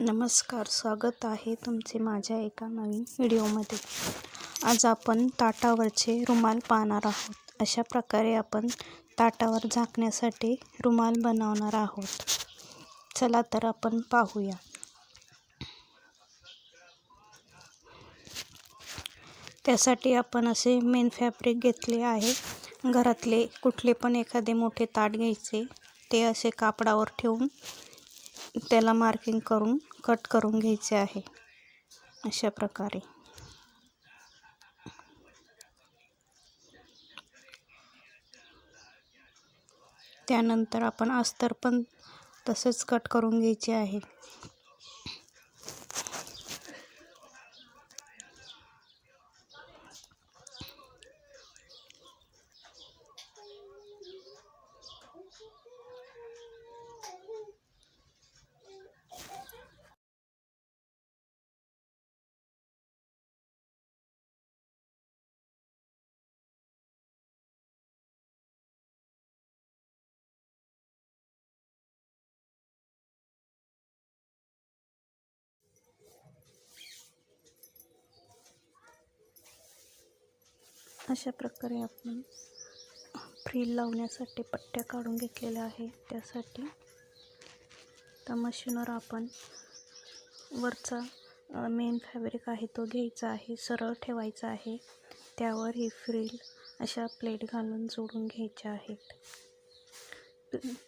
नमस्कार स्वागत आहे तुमचे माझ्या एका नवीन व्हिडिओमध्ये. आज आपण ताटावरचे रुमाल पाहणार आहोत. अशा प्रकारे आपण ताटावर झाकण्यासाठी रुमाल बनवणार आहोत. चला तर आपण पाहूया. त्यासाठी आपण असे मेन फॅब्रिक घेतले आहे. घरातले कुठले पण एखादे मोठे ताट घ्यायचे ते असे कापडावर ठेवून त्याला मार्किंग करून कट करून घ्यायचे आहे. अशा प्रकारे. त्यानंतर आपण अस्तर पण तसंच कट करून घ्यायचे आहे. अशा प्रकारे आपण फ्रील लावण्यासाठी पट्ट्या काढून घेतलेल्या आहे त्यासाठी त्या मशीनवर आपण वरचा मेन फॅब्रिक आहे तो घ्यायचा आहे सरळ ठेवायचा आहे. त्यावर ही फ्रील अशा प्लेट घालून जोडून घ्यायच्या आहेत.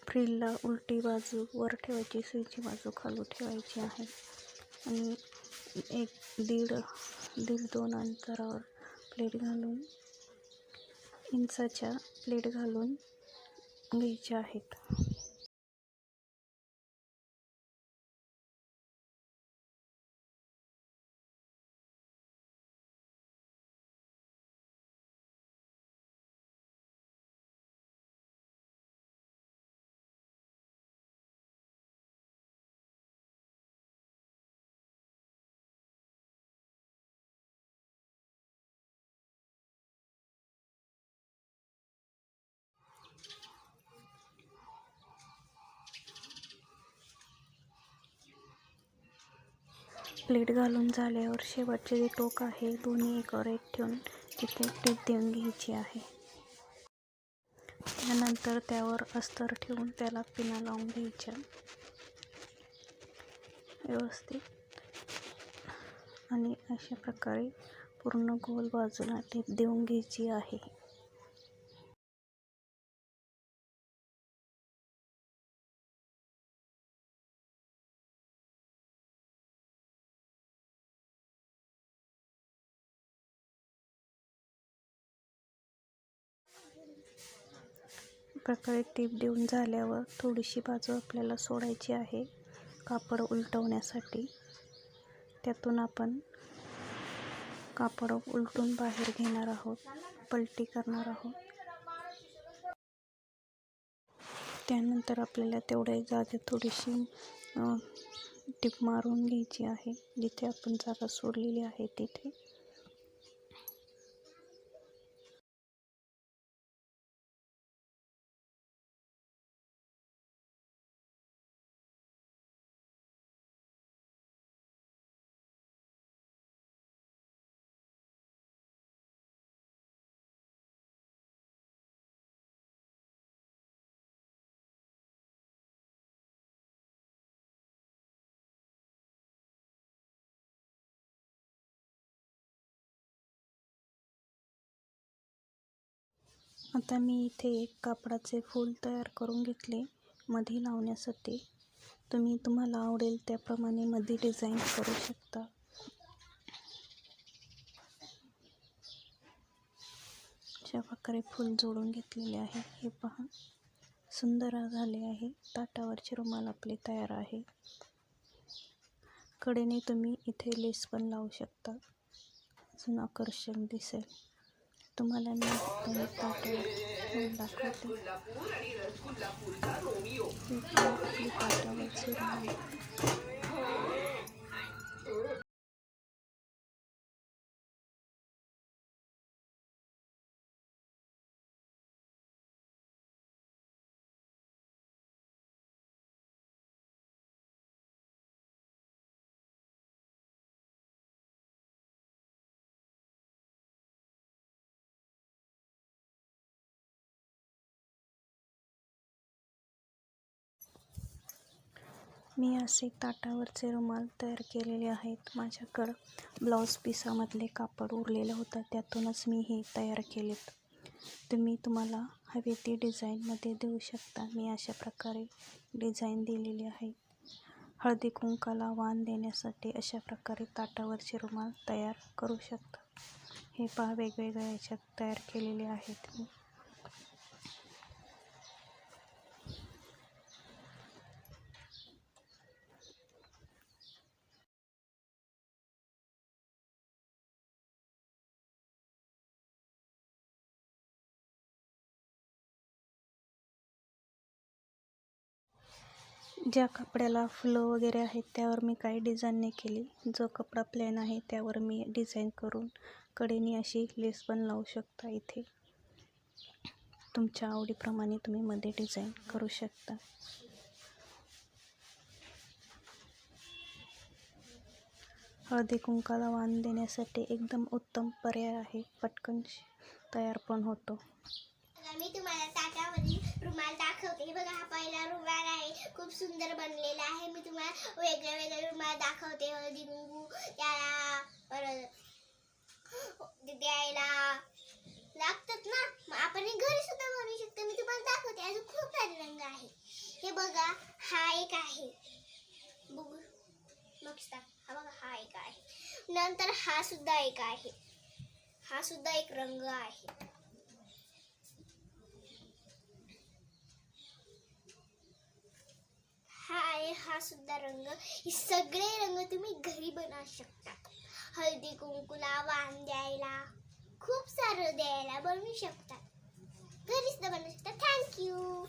फ्रीलला उलटी बाजू वर ठेवायची सुईची बाजू खालू ठेवायची आहे. आणि एक दीड दीड दोन अंतरावर प्लेट घालून इंचाच्या प्लेट घालून घ्यायच्या आहेत. प्लेट घालून झाल्यावर शेवटचे जे टोक आहे दोन्ही एकावर एक ठेवून तिथे टीप देऊन घ्यायची आहे. त्यानंतर त्यावर अस्तर ठेवून त्याला पिना लावून घ्यायच्या. व्यवस्थित. आणि अशा प्रकारे पूर्ण गोल बाजूला टीप देऊन घ्यायची आहे. प्रकारे टीप देऊन झाल्यावर थोडीशी बाजू आपल्याला सोडायची आहे कापड उलटवण्यासाठी. त्यातून आपण कापड उलटून बाहेर घेणार आहोत पलटी करणार आहोत. त्यानंतर आपल्याला तेवढ्या जागे थोडीशी टीप मारून घ्यायची आहे जिथे आपण जागा सोडलेली आहे तिथे. आता मी इथे एक कापडाचे फूल तयार करून घेतले मध्ये लावण्यासाठी. तुम्ही तुम्हाला आवडेल त्याप्रमाणे मध्ये डिझाईन करू शकता. अशा प्रकारे फूल जोडून घेतलेले आहे. हे पहा. सुंदर झाले आहे. ताटावरचे रुमाल आपले तयार आहे. कडेने तुम्ही इथे लेस पण लावू शकता. अजून आकर्षक दिसेल. तुम्हाला मी ताटावर दाखवते. आहे मी असे ताटावरचे रुमाल तयार केलेले आहेत. माझ्याकडं ब्लाऊज पिसामधले कापड उरलेलं होतं. त्यातूनच मी हे तयार केलेत. तुम्ही तुम्हाला हवे ती डिझाईनमध्ये देऊ शकता. मी अशा प्रकारे डिझाईन दिलेली आहे. हळदी कुंकाला वाण देण्यासाठी अशा प्रकारे ताटावरचे रुमाल तयार करू शकता. हे पहा वेगवेगळ्या याच्यात तयार केलेले आहेत. मी ज्या कपड्याला फुलं वगैरे आहेत त्यावर मी काही डिझाईन नाही केली. जो कपडा प्लेन आहे त्यावर मी डिझाईन करून कडेने अशी लेस पण लावू शकता इथे. तुमच्या आवडीप्रमाणे तुम्ही मध्ये डिझाईन करू शकता. हळदी कुंकाला वाण देण्यासाठी एकदम उत्तम पर्याय आहे. पटकन तयार पण होतो बघा, मी तुम्हाला ताटावरील रुमाल दाखवते. हे बघा हा पहिला रुमाल आहे. खूप सुंदर बनलेला आहे. मी तुम्हाला वेगळे वेगळे रुमाल दाखवते. हो, हळदी कुंकू त्याला परत द्यायला लागतात ना? मग आपण हे घरी सुद्धा बनवू शकतो. मी तुम्हाला दाखवते. अजून खूप सारे रंग आहे. हे बघा हा एक आहे. बघू. मस्त. हा बघा हा एक आहे. नंतर हा सुद्धा एक आहे. हा सुद्धा एक रंग आहे. हा सुद्धा रंग हे सगळे रंग तुम्ही घरी बनवू शकता. हळदी कुंकुला वाण द्यायला खूप सारं द्यायला बनवू शकता. घरीच बनवू शकता. थँक्यू